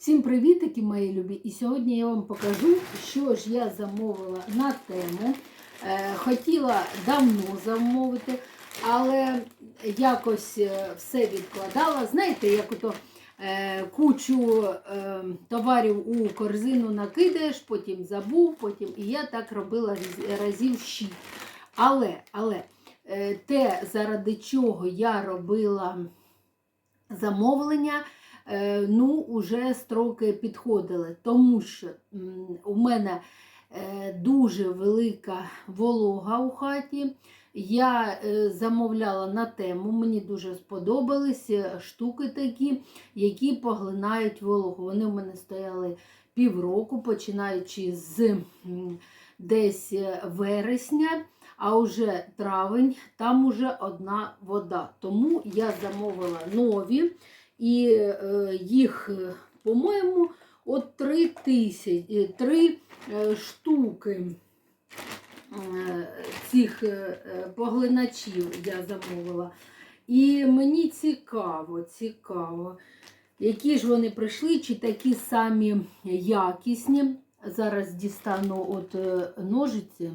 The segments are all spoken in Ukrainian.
Всім привітики, мої любі! І сьогодні я вам покажу, що ж я замовила на тему. Е, хотіла давно замовити, але якось е, все відкладала. Знаєте, як ото е, кучу товарів у корзину накидаєш, потім забув, потім і я так робила разів шість. Але, але те, заради чого я робила замовлення, ну, уже строки підходили, тому що у мене е, дуже велика волога у хаті. Я е, замовляла на тему, мені дуже сподобались е, штуки такі, які поглинають вологу. Вони в мене стояли півроку, починаючи з десь е, вересня, а вже травень, там уже одна вода. Тому я замовила нові. І е, їх, е, по-моєму, от три тисячі, три е, штуки е, цих поглиначів я замовила. І мені цікаво, цікаво, які ж вони прийшли, чи такі самі якісні. Зараз дістану от ножиці.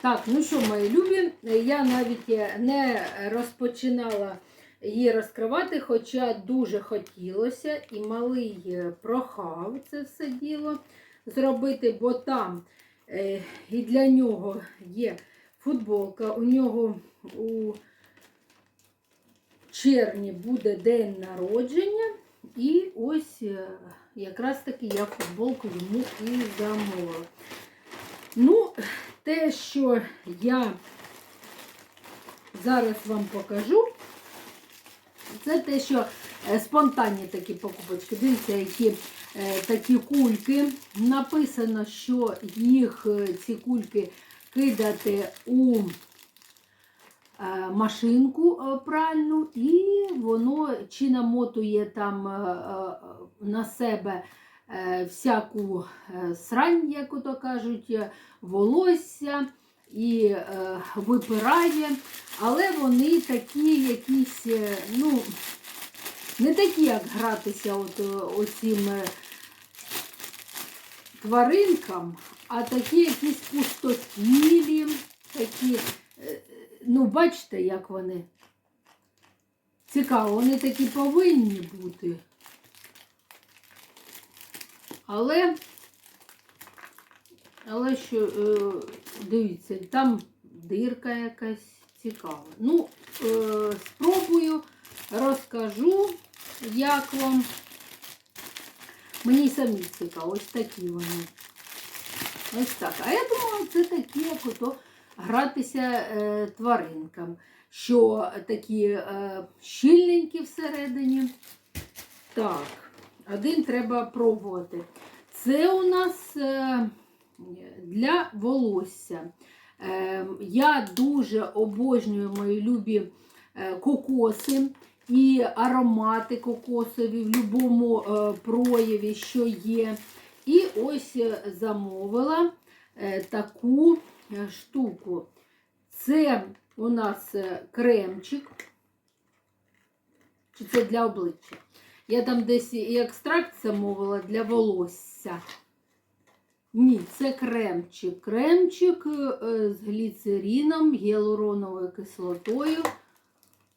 Так, ну що, мої любі, я навіть не розпочинала її розкривати, хоча дуже хотілося, і малий е, прохав це все діло зробити, бо там е, і для нього є футболка, у нього у червні буде день народження, і ось е, якраз таки я футболку йому і замовила. Ну, те, що я зараз вам покажу, це те, що е, спонтанні такі покупочки. Дивіться, які е, такі кульки. Написано, що їх е, ці кульки кидати у машинку пральну, і воно чи намотує там на себе всяку срань, як ото кажуть, волосся і е, випирає, але вони такі якісь, е, ну, не такі, як гратися от, е, оцім е, тваринкам, а такі якісь пустотілі, такі, ну, бачите, як вони. Цікаво, вони такі повинні бути. Але, але що, е, дивіться, там дирка якась цікава. Ну, е, спробую, розкажу, як вам. Мені самі цікаво, ось такі вони. Ось так. А я думала, це такі, як ото гратися е, тваринкам, що такі щільненькі всередині. Так, один треба пробувати. Це у нас для волосся. Е, я дуже обожнюю мої любі е, кокоси і аромати кокосові в будь-якому е, прояві, що є. І ось е, замовила таку штуку. Це у нас кремчик. Чи це для обличчя? Я там десь і екстракт замовила для волосся. Ні, це кремчик. Кремчик е, з гліцеріном, гіалуроновою кислотою.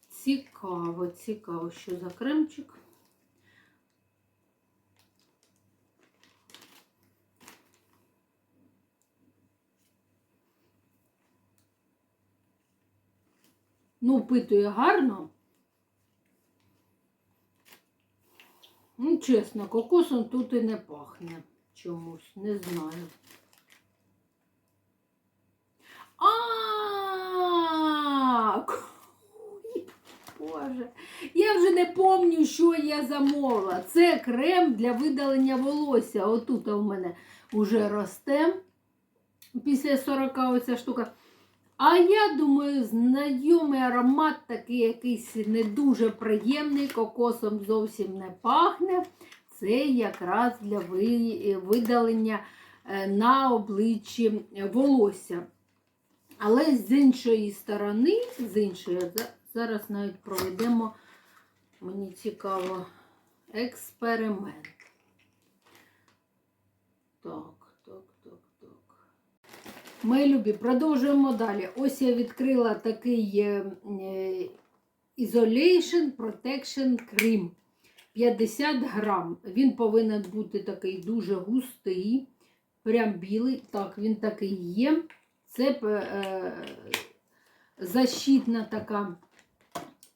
Цікаво, цікаво, що за кремчик. Ну, впитує гарно. Ну, чесно, кокосом тут і не пахне чомусь, не знаю. А, Боже, я вже не пам'ятаю, що я замовила. Це крем для видалення волосся. Отут у мене вже росте. Після 40 оця штука. А я думаю, знайомий аромат такий якийсь не дуже приємний, кокосом зовсім не пахне. Це якраз для видалення е, на обличчі волосся. Але з іншої сторони, з іншої, зараз навіть проведемо, мені цікаво, експеримент. Так, так, так, так. Мої любі, продовжуємо далі. Ось я відкрила такий е, е, Protection Cream. 50 грам. Він повинен бути такий дуже густий, прям білий. Так, він такий є. Це е, защитна така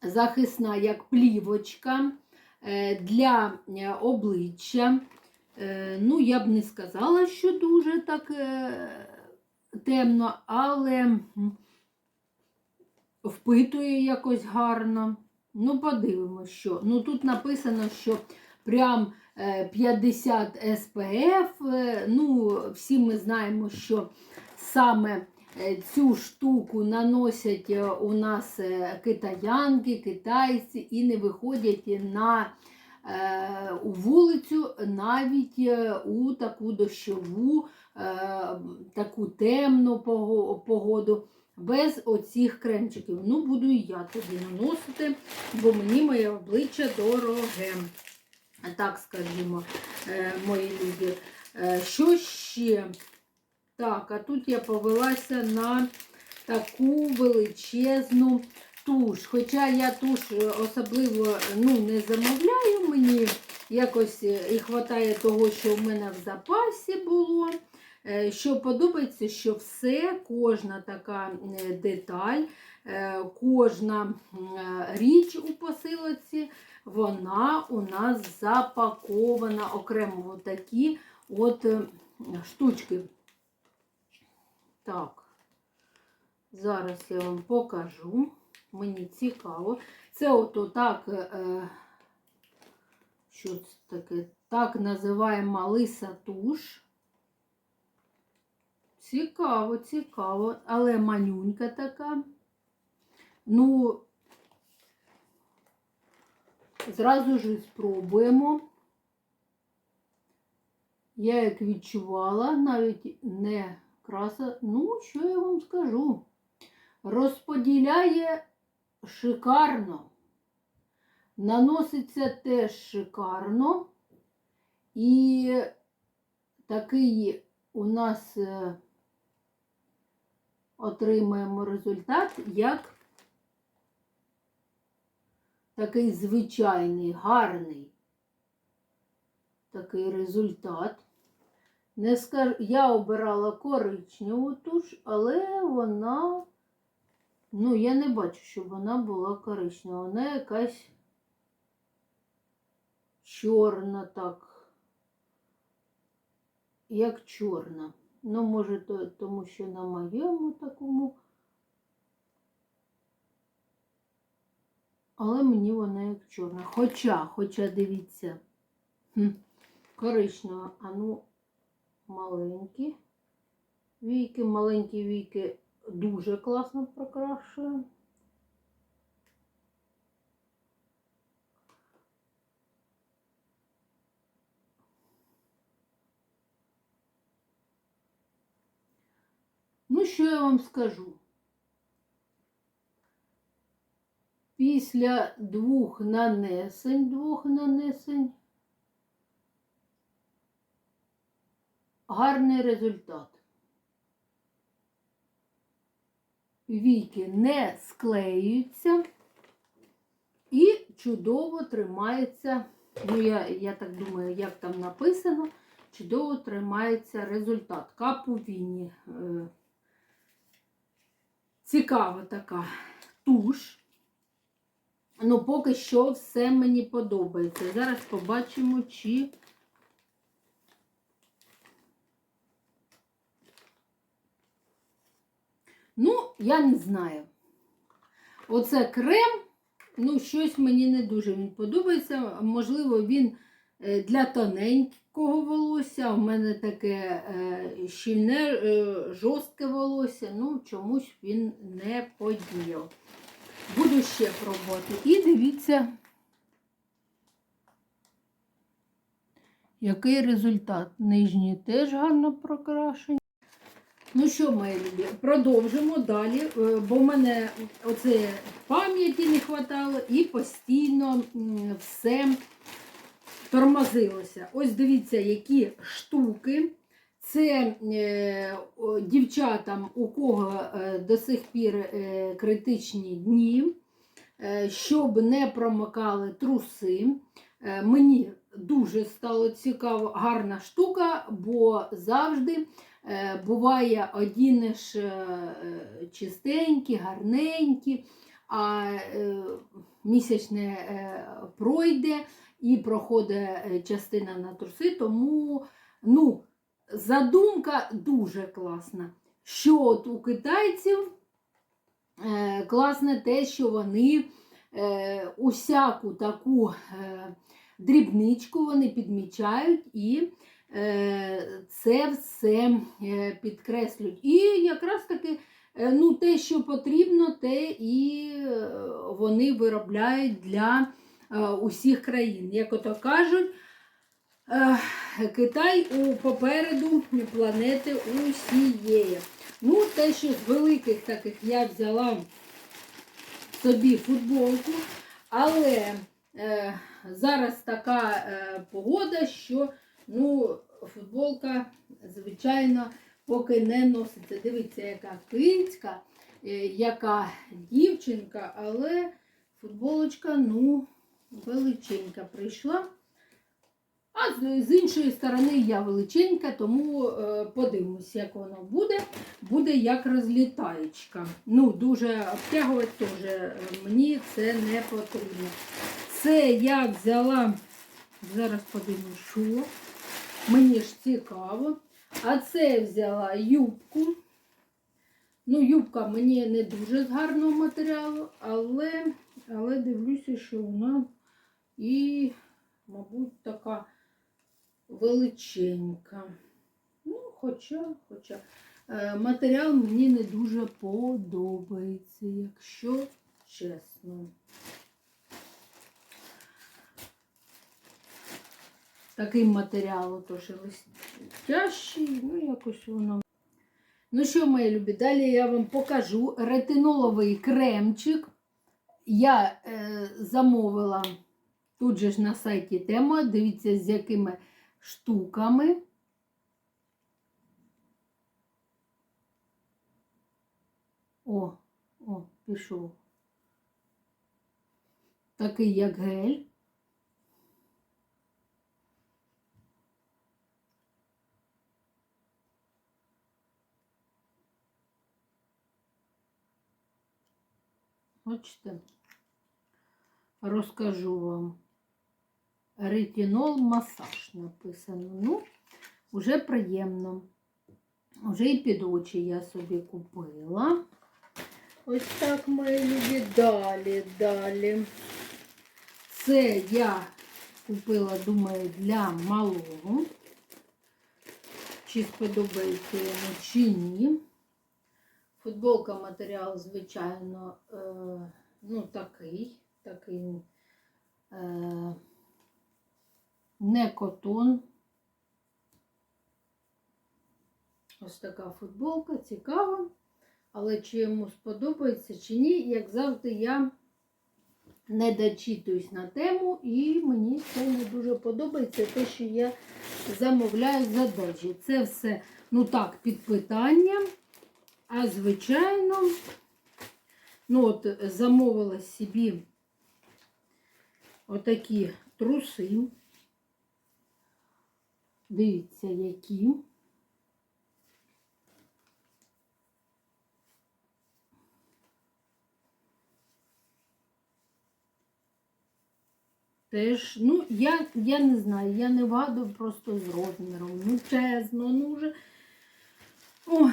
захисна, як плівочка е, для е, обличчя. Е, Ну, я б не сказала, що дуже так е, темно, але впитує якось гарно. Ну, подивимось, що. Ну, тут написано, що прям е, 50 SPF. е, Ну, всі ми знаємо, що саме е, цю штуку наносять е, у нас е, китаянки, китайці і не виходять на е, у вулицю навіть е, у таку дощову, е, таку темну погоду. Без оцих кремчиків. Ну, буду і я тоді наносити, бо мені моє обличчя дороге. Так скажімо, е, мої любі. Е, Що ще? Так, а тут я повелася на таку величезну туш. Хоча я туш е, особливо ну, не замовляю, мені якось і вистачає того, що в мене в запасі було. Е, Що подобається, що все, кожна така е, деталь, е, кожна річ у посилоці, вона у нас запакована окремо в такі от штучки. Так, зараз я вам покажу. Мені цікаво. Це от так, що це таке? Так називаємо лиса туш. Цікаво, цікаво, але манюнька така. Ну, зразу ж спробуємо. Я як відчувала, навіть не краса. Ну, що я вам скажу? Розподіляє шикарно. Наноситься теж шикарно. І такий у нас е, отримаємо результат як такий звичайний, гарний такий результат. Не скажу, я обирала коричневу туш, але вона, ну, я не бачу, щоб вона була коричнева. Вона якась чорна, так, як чорна. Ну, може, тому що на моєму такому. Але мені вона як чорна. Хоча, хоча дивіться, коричнева, а ну, маленькі війки, маленькі війки дуже класно прокрашує. Ну, що я вам скажу? Після двох нанесень, двох нанесень гарний результат. Віки не склеюються і чудово тримається, ну я, я так думаю, як там написано, чудово тримається результат. Капувіні. Е, Цікава така туш. Ну, поки що все мені подобається. Зараз побачимо, чи. Ну, я не знаю. Оце крем, ну, щось мені не дуже він подобається. Можливо, він для тоненького волосся. У мене таке е, щільне, е, жорстке волосся. Ну, чомусь він не подіяв. Буду ще пробувати. І дивіться, який результат. Нижні теж гарно прокрашені. Ну що, мої любі, продовжимо далі, е, бо в мене оце пам'яті не вистачало і постійно все тормозилося. Ось дивіться, які штуки. Це е, дівчатам, у кого е, до сих пір е, критичні дні, е, щоб не промокали труси. Е, мені дуже стало цікаво, гарна штука, бо завжди е, буває одінеш е, чистенькі, гарненькі, а е, місячне е, пройде і проходить е, частина на труси, тому ну, задумка дуже класна. Що от у китайців е, класне те, що вони е, усяку таку е, дрібничку вони підмічають і е, це все е, підкреслюють. І якраз таки е, ну, те, що потрібно, те і е, вони виробляють для усіх країн. Як ото кажуть, е, Китай у попереду планети усієї. Ну, те, що з великих таких я взяла собі футболку, але е, зараз така е, погода, що ну, футболка, звичайно, поки не носиться. Дивіться, яка кицька, е, яка дівчинка, але футболочка, ну, величенька прийшла. А з, іншої сторони я величенька, тому е, подивимось, як воно буде. Буде як розлітаєчка. Ну, дуже обтягувати теж е, мені це не потрібно. Це я взяла, зараз подивимось, що. Мені ж цікаво. А це взяла юбку. Ну, юбка мені не дуже з гарного матеріалу, але, але дивлюся, що вона і, мабуть, така величенька. Ну, хоча, хоча е, матеріал мені не дуже подобається, якщо чесно. Такий матеріал тож листящий, ну якось воно. Ну що, мої любі, далі я вам покажу ретиноловий кремчик. Я е, замовила тут же ж на сайті тема. Дивіться, з якими штуками. О, о, пішов. Такий як гель. Бачите, розкажу вам. Ретинол масаж написано. Ну, вже приємно. Вже і під очі я собі купила. Ось так, мої любі. Далі, далі. Це я купила, думаю, для малого. Чи сподобається йому, чи ні. Футболка матеріал, звичайно, е, ну, такий, такий. Е, не котон. Ось така футболка, цікава. Але чи йому сподобається, чи ні, як завжди, я не дочитуюсь на тему, і мені це не дуже подобається, те, що я замовляю задачі. Це все, ну так, під питання. А звичайно, ну от замовила собі отакі труси. Дивіться, які. Теж, ну, я, я не знаю, я не вгадую просто з розміром. Ну, чесно, ну вже. О,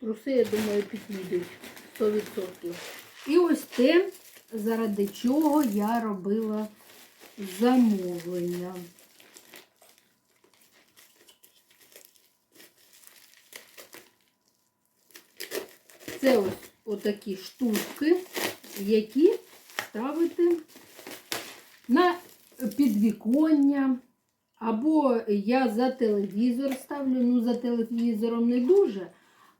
труси, я думаю, підійдуть 100%. І ось те, заради чого я робила замовлення. Це отакі штуки, які ставити на підвіконня. Або я за телевізор ставлю, ну за телевізором не дуже.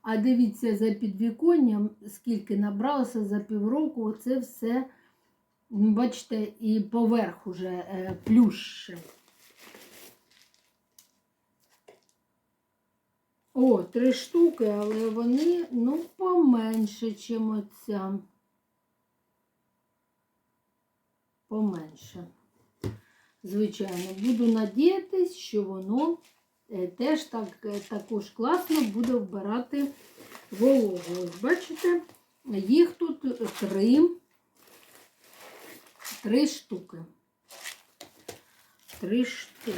А дивіться за підвіконням, скільки набралося за півроку, оце все, ну, бачите, і поверх уже е, О, три штуки, але вони ну, поменше, ніж оця. Поменше. Звичайно, буду надіятись, що воно е, теж так, е, також класно буде вбирати вологу. Бачите, їх тут три, три штуки. Три штуки.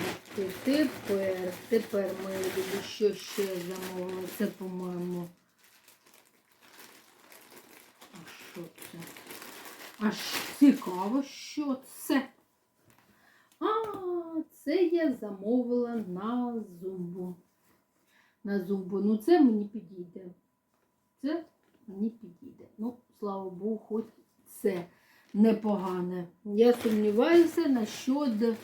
Тепер, тепер ми любі, що ще замовили. Це, по-моєму. А що це? Аж цікаво, що це. А, це я замовила на зумбу. На зумбу. Ну, це мені підійде. Це мені підійде. Ну, слава Богу, хоч це непогане. Я сумніваюся насчет м,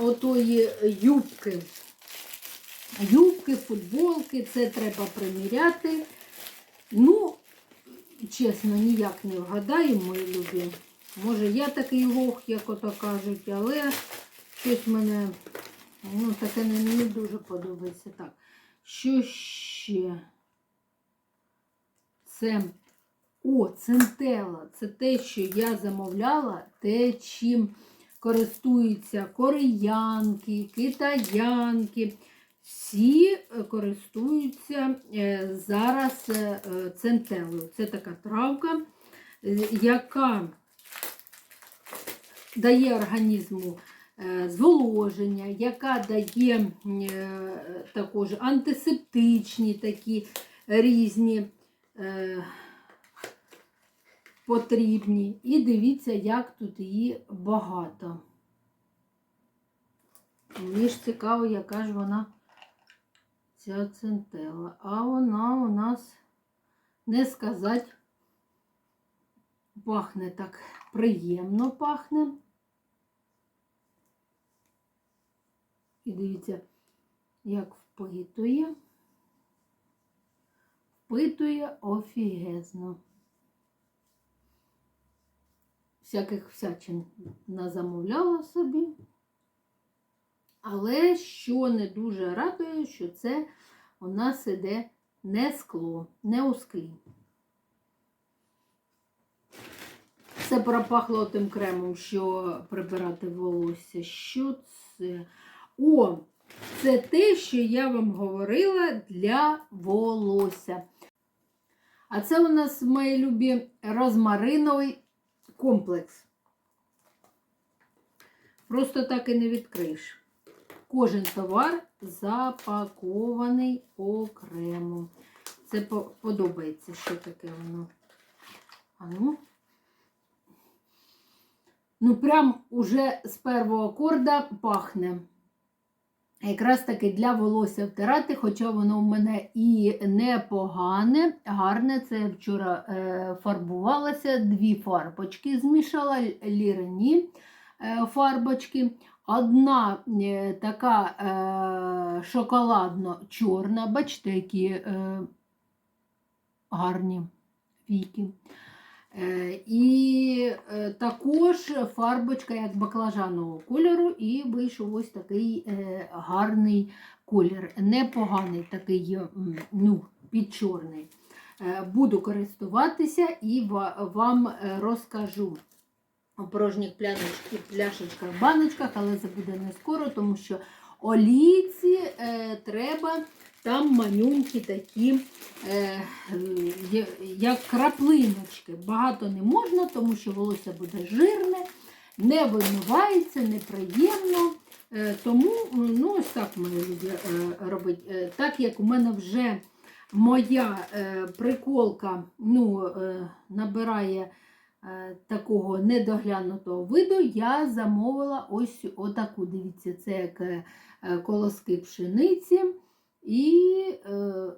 отої юбки. Юбки, футболки, це треба приміряти. Ну, чесно, ніяк не вгадаю, мої любі. Може, я такий лох, як ото кажуть, але щось мене ну, таке не, дуже подобається. Так, що ще? Це о, центела. Це те, що я замовляла, те, чим користуються кореянки, китаянки. Всі е, користуються е, зараз е, центелою. Це така травка, яка дає організму зволоження, яка дає також антисептичні такі різні потрібні. І дивіться, як тут її багато. Мені ж цікаво, яка ж вона ця центела. А вона у нас, не сказати, пахне так приємно пахне. І дивіться, як впитує. Впитує офігезно. Всяких всячин назамовляла собі. Але що не дуже радує, що це у нас іде не скло, не у склі. Це пропахло тим кремом, що прибирати волосся. Що це? О, це те, що я вам говорила для волосся. А це у нас, мої любі, розмариновий комплекс. Просто так і не відкриєш. Кожен товар запакований окремо. Це подобається, що таке воно. А ну. Ну, прям уже з першого акорда пахне. Якраз таки для волосся втирати, хоча воно в мене і непогане, гарне. Це вчора е, фарбувалася, дві фарбочки змішала, лірені е, фарбочки. Одна е, така е, шоколадно-чорна, бачите, які е, гарні віки. Е, І е, також фарбочка як баклажанового кольору, і вийшов ось такий е, гарний колір. Непоганий такий, ну, підчорний. Буду користуватися і вам розкажу у порожніх пляшечках, баночках, але це буде не скоро, тому що олійці треба там манюнькі такі, е, як краплиночки. Багато не можна, тому що волосся буде жирне, не вимивається, неприємно. Е, тому ну, ось так ми любимо е, робити. Е, так як у мене вже моя е, приколка ну, е, набирає е, такого недоглянутого виду, я замовила ось отаку. Дивіться, це як е, колоски пшениці. І е, е,